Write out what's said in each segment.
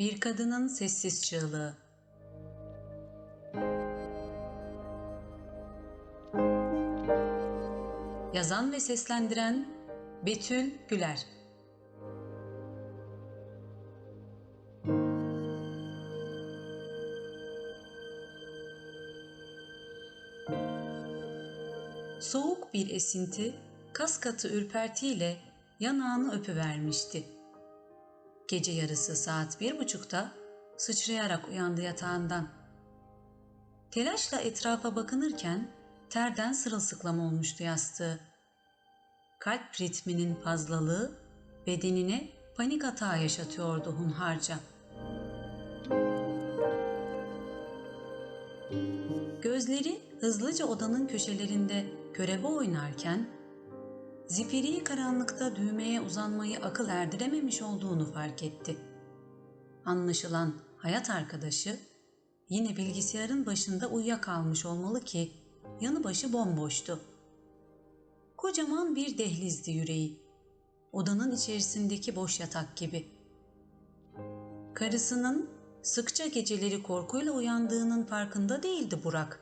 Bir kadının sessiz çığlığı. Yazan ve seslendiren Betül Güler. Soğuk bir esinti, kas katı ürpertiyle yanağını öpüvermişti. Gece yarısı saat bir buçukta sıçrayarak uyandı yatağından. Telaşla etrafa bakınırken terden sırılsıklam olmuştu yastığı. Kalp ritminin fazlalığı bedenine panik atağı yaşatıyordu hunharca. Gözleri hızlıca odanın köşelerinde körebe oynarken zifiri karanlıkta düğmeye uzanmayı akıl erdirememiş olduğunu fark etti. Anlaşılan hayat arkadaşı yine bilgisayarın başında uyuyakalmış olmalı ki yanı başı bomboştu. Kocaman bir dehlizdi yüreği. Odanın içerisindeki boş yatak gibi. Karısının sıkça geceleri korkuyla uyandığının farkında değildi Burak.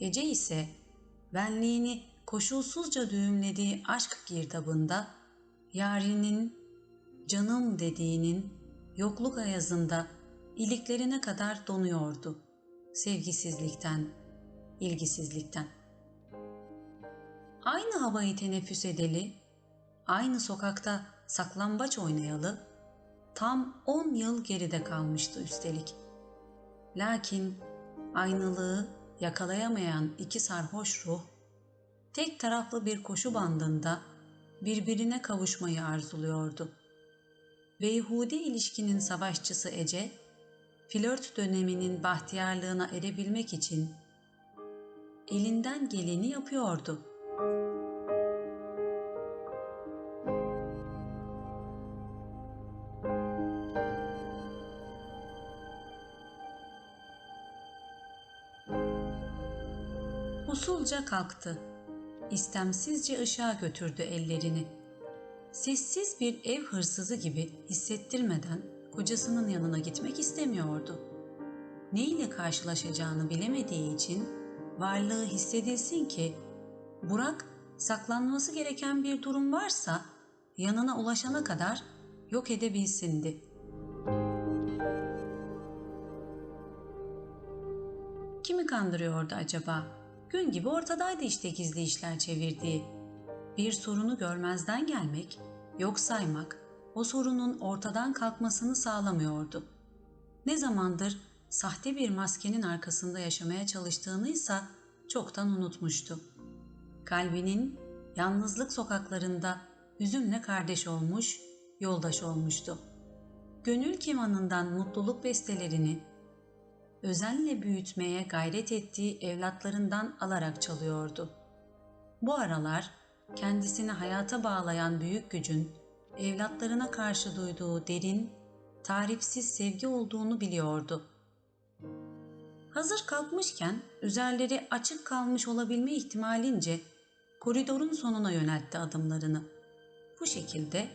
Ece ise benliğini koşulsuzca düğümlediği aşk girdabında yarinin canım dediğinin yokluk ayazında iliklerine kadar donuyordu. Sevgisizlikten, ilgisizlikten. Aynı havayı teneffüs edeli, aynı sokakta saklambaç oynayalı, tam on yıl geride kalmıştı üstelik. Lakin aynalığı yakalayamayan iki sarhoş ruh, tek taraflı bir koşu bandında birbirine kavuşmayı arzuluyordu. Beyhudi ilişkinin savaşçısı Ece, flört döneminin bahtiyarlığına erebilmek için elinden geleni yapıyordu. Usulca kalktı. İstemsizce ışığa götürdü ellerini. Sessiz bir ev hırsızı gibi hissettirmeden kocasının yanına gitmek istemiyordu. Ne ile karşılaşacağını bilemediği için varlığı hissedilsin ki Burak saklanması gereken bir durum varsa yanına ulaşana kadar yok edebilsindi. Kimi kandırıyordu acaba? Gün gibi ortadaydı işte gizli işler çevirdiği. Bir sorunu görmezden gelmek, yok saymak, o sorunun ortadan kalkmasını sağlamıyordu. Ne zamandır sahte bir maskenin arkasında yaşamaya çalıştığını ise çoktan unutmuştu. Kalbinin yalnızlık sokaklarında hüzünle kardeş olmuş, yoldaş olmuştu. Gönül kemanından mutluluk bestelerini özenle büyütmeye gayret ettiği evlatlarından alarak çalıyordu. Bu aralar kendisini hayata bağlayan büyük gücün evlatlarına karşı duyduğu derin, tarifsiz sevgi olduğunu biliyordu. Hazır kalkmışken üzerleri açık kalmış olabilme ihtimalince koridorun sonuna yöneltti adımlarını. Bu şekilde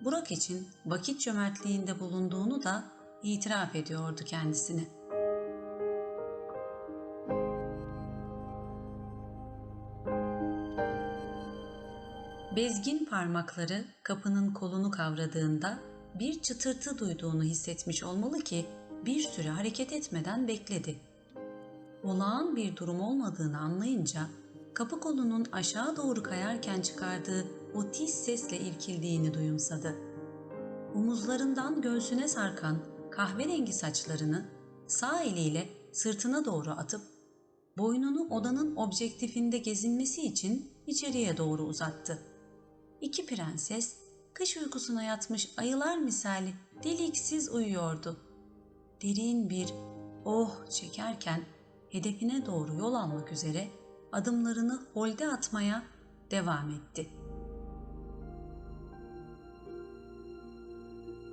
Burak için vakit cömertliğinde bulunduğunu da itiraf ediyordu kendisine. Parmakları kapının kolunu kavradığında bir çıtırtı duyduğunu hissetmiş olmalı ki bir süre hareket etmeden bekledi. Olağan bir durum olmadığını anlayınca kapı kolunun aşağı doğru kayarken çıkardığı o tiz sesle irkildiğini duyumsadı. Omuzlarından göğsüne sarkan kahverengi saçlarını sağ eliyle sırtına doğru atıp boynunu odanın objektifinde gezinmesi için içeriye doğru uzattı. İki prenses kış uykusuna yatmış ayılar misali deliksiz uyuyordu. Derin bir oh çekerken hedefine doğru yol almak üzere adımlarını holde atmaya devam etti.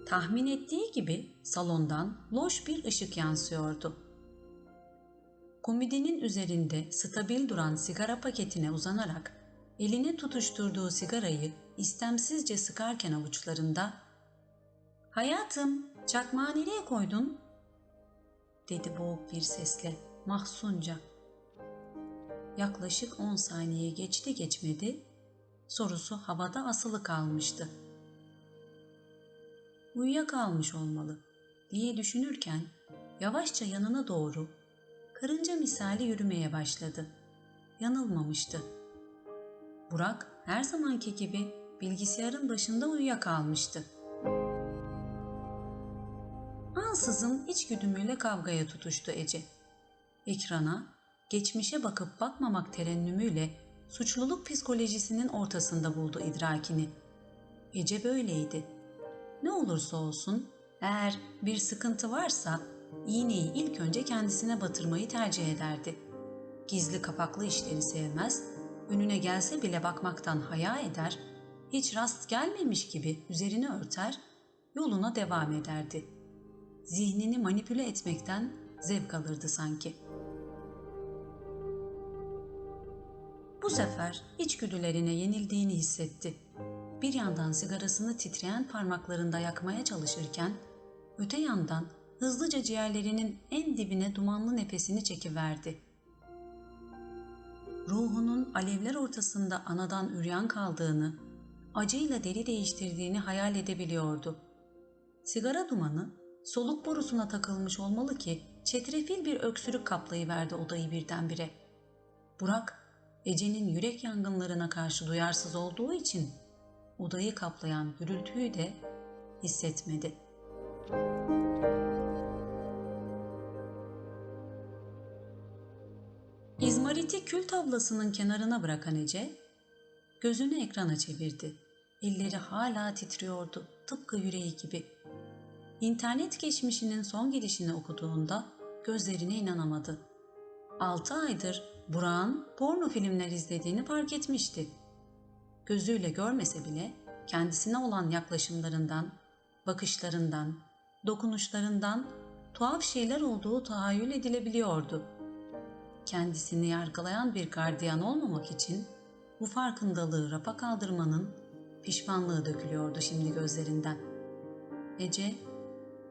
Tahmin ettiği gibi salondan loş bir ışık yansıyordu. Komodinin üzerinde stabil duran sigara paketine uzanarak eline tutuşturduğu sigarayı istemsizce sıkarken avuçlarında Hayatım, çakmağı nereye koydun? dedi boğuk bir sesle, mahzunca. Yaklaşık on saniye geçti geçmedi, sorusu havada asılı kalmıştı. Uyuyakalmış olmalı diye düşünürken yavaşça yanına doğru karınca misali yürümeye başladı. Yanılmamıştı. Burak her zamanki gibi bilgisayarın başında uyuyakalmıştı. Ansızın içgüdümüyle kavgaya tutuştu Ece. Ekrana, geçmişe bakıp bakmamak terennümüyle suçluluk psikolojisinin ortasında buldu idrakini. Ece böyleydi. Ne olursa olsun, eğer bir sıkıntı varsa iğneyi ilk önce kendisine batırmayı tercih ederdi. Gizli kapaklı işleri sevmez, önüne gelse bile bakmaktan haya eder, hiç rast gelmemiş gibi üzerini örter, yoluna devam ederdi. Zihnini manipüle etmekten zevk alırdı sanki. Bu sefer içgüdülerine yenildiğini hissetti. Bir yandan sigarasını titreyen parmaklarında yakmaya çalışırken, öte yandan hızlıca ciğerlerinin en dibine dumanlı nefesini çekiverdi. Ruhunun alevler ortasında anadan üryan kaldığını, acıyla deri değiştirdiğini hayal edebiliyordu. Sigara dumanı soluk borusuna takılmış olmalı ki çetrefil bir öksürük kaplayıverdi odayı birdenbire. Burak, Ece'nin yürek yangınlarına karşı duyarsız olduğu için odayı kaplayan gürültüyü de hissetmedi. İzmariti kül tablasının kenarına bırakan Ece, gözünü ekrana çevirdi. Elleri hala titriyordu, tıpkı yüreği gibi. İnternet geçmişinin son gidişini okuduğunda gözlerine inanamadı. Altı aydır Burak'ın porno filmler izlediğini fark etmişti. Gözüyle görmese bile kendisine olan yaklaşımlarından, bakışlarından, dokunuşlarından tuhaf şeyler olduğu tahayyül edilebiliyordu. Kendisini yargılayan bir gardiyan olmamak için bu farkındalığı rafa kaldırmanın pişmanlığı dökülüyordu şimdi gözlerinden. Ece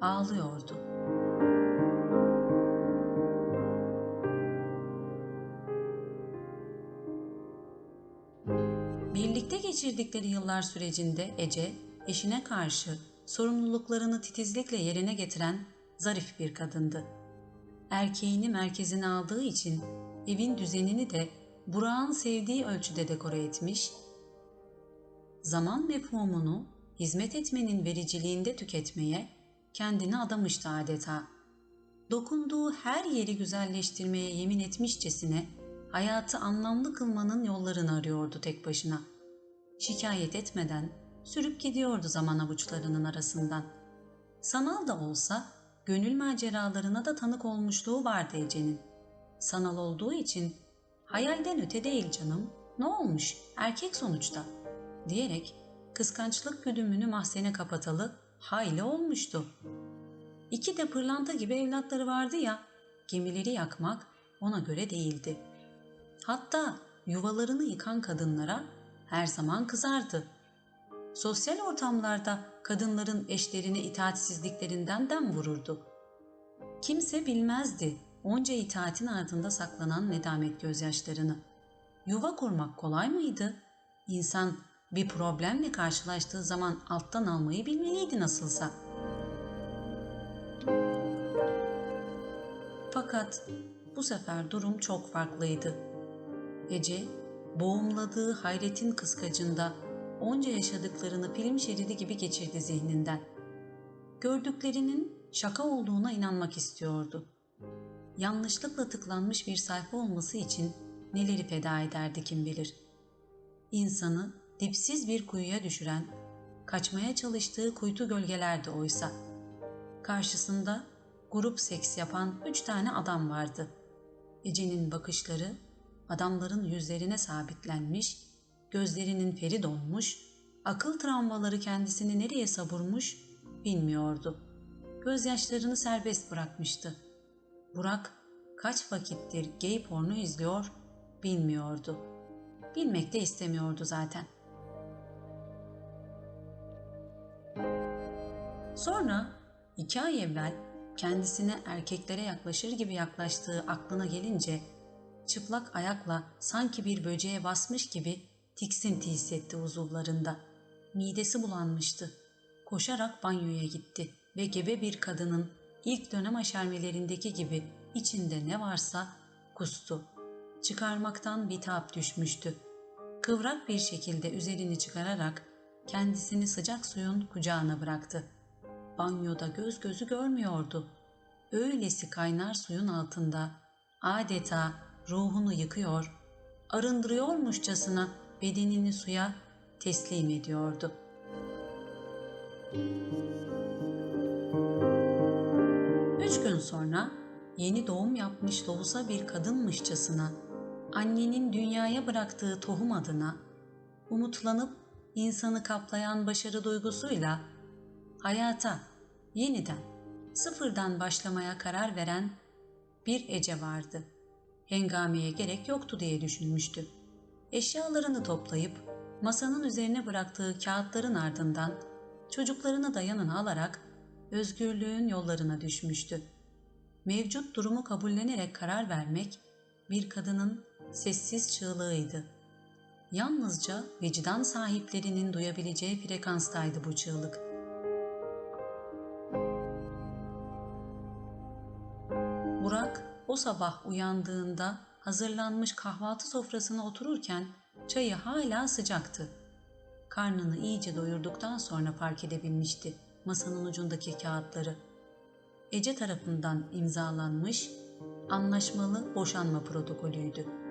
ağlıyordu. Birlikte geçirdikleri yıllar sürecinde Ece, eşine karşı sorumluluklarını titizlikle yerine getiren zarif bir kadındı. Erkeğini merkezine aldığı için evin düzenini de Burak'ın sevdiği ölçüde dekore etmiş, zaman mefhumunu hizmet etmenin vericiliğinde tüketmeye kendini adamıştı adeta. Dokunduğu her yeri güzelleştirmeye yemin etmişçesine hayatı anlamlı kılmanın yollarını arıyordu tek başına. Şikayet etmeden sürüp gidiyordu zaman avuçlarının arasından. Sanal da olsa gönül maceralarına da tanık olmuşluğu vardı Ece'nin. Sanal olduğu için hayalden öte değil canım, ne olmuş, erkek sonuçta diyerek kıskançlık güdümünü mahzene kapatalı hayli olmuştu. İki de pırlanta gibi evlatları vardı ya, gemileri yakmak ona göre değildi. Hatta yuvalarını yıkan kadınlara her zaman kızardı. Sosyal ortamlarda kadınların eşlerine itaatsizliklerinden dem vururdu. Kimse bilmezdi onca itaatin ardında saklanan nedamet gözyaşlarını. Yuva kurmak kolay mıydı? İnsan bir problemle karşılaştığı zaman alttan almayı bilmeliydi nasılsa. Fakat bu sefer durum çok farklıydı. Ece, boğumladığı hayretin kıskacında onca yaşadıklarını film şeridi gibi geçirdi zihninden. Gördüklerinin şaka olduğuna inanmak istiyordu. Yanlışlıkla tıklanmış bir sayfa olması için neleri feda ederdi kim bilir. İnsanı dipsiz bir kuyuya düşüren, kaçmaya çalıştığı kuytu gölgelerdi oysa. Karşısında grup seks yapan üç tane adam vardı. Ece'nin bakışları adamların yüzlerine sabitlenmiş, gözlerinin feri donmuş, akıl travmaları kendisini nereye savurmuş bilmiyordu. Gözyaşlarını serbest bırakmıştı. Burak kaç vakittir gay porno izliyor bilmiyordu. Bilmek de istemiyordu zaten. Sonra iki ay evvel kendisine erkeklere yaklaşır gibi yaklaştığı aklına gelince çıplak ayakla sanki bir böceğe basmış gibi tiksinti hissetti uzuvlarında. Midesi bulanmıştı. Koşarak banyoya gitti ve gebe bir kadının ilk dönem aşermelerindeki gibi içinde ne varsa kustu. Çıkarmaktan bitap düşmüştü. Kıvrak bir şekilde üzerini çıkararak kendisini sıcak suyun kucağına bıraktı. Banyoda göz gözü görmüyordu. Öylesi kaynar suyun altında adeta ruhunu yıkıyor, arındırıyormuşçasına bedenini suya teslim ediyordu. Üç gün sonra yeni doğum yapmış lohusa bir kadınmışçasına annenin dünyaya bıraktığı tohum adına umutlanıp insanı kaplayan başarı duygusuyla hayata yeniden sıfırdan başlamaya karar veren bir Ece vardı. Hengameye gerek yoktu diye düşünmüştü. Eşyalarını toplayıp masanın üzerine bıraktığı kağıtların ardından çocuklarını da yanına alarak özgürlüğün yollarına düşmüştü. Mevcut durumu kabullenerek karar vermek bir kadının sessiz çığlığıydı. Yalnızca vicdan sahiplerinin duyabileceği frekanstaydı bu çığlık. Burak o sabah uyandığında hazırlanmış kahvaltı sofrasına otururken çayı hala sıcaktı. Karnını iyice doyurduktan sonra fark edebilmişti masanın ucundaki kağıtları. Ece tarafından imzalanmış anlaşmalı boşanma protokolüydü.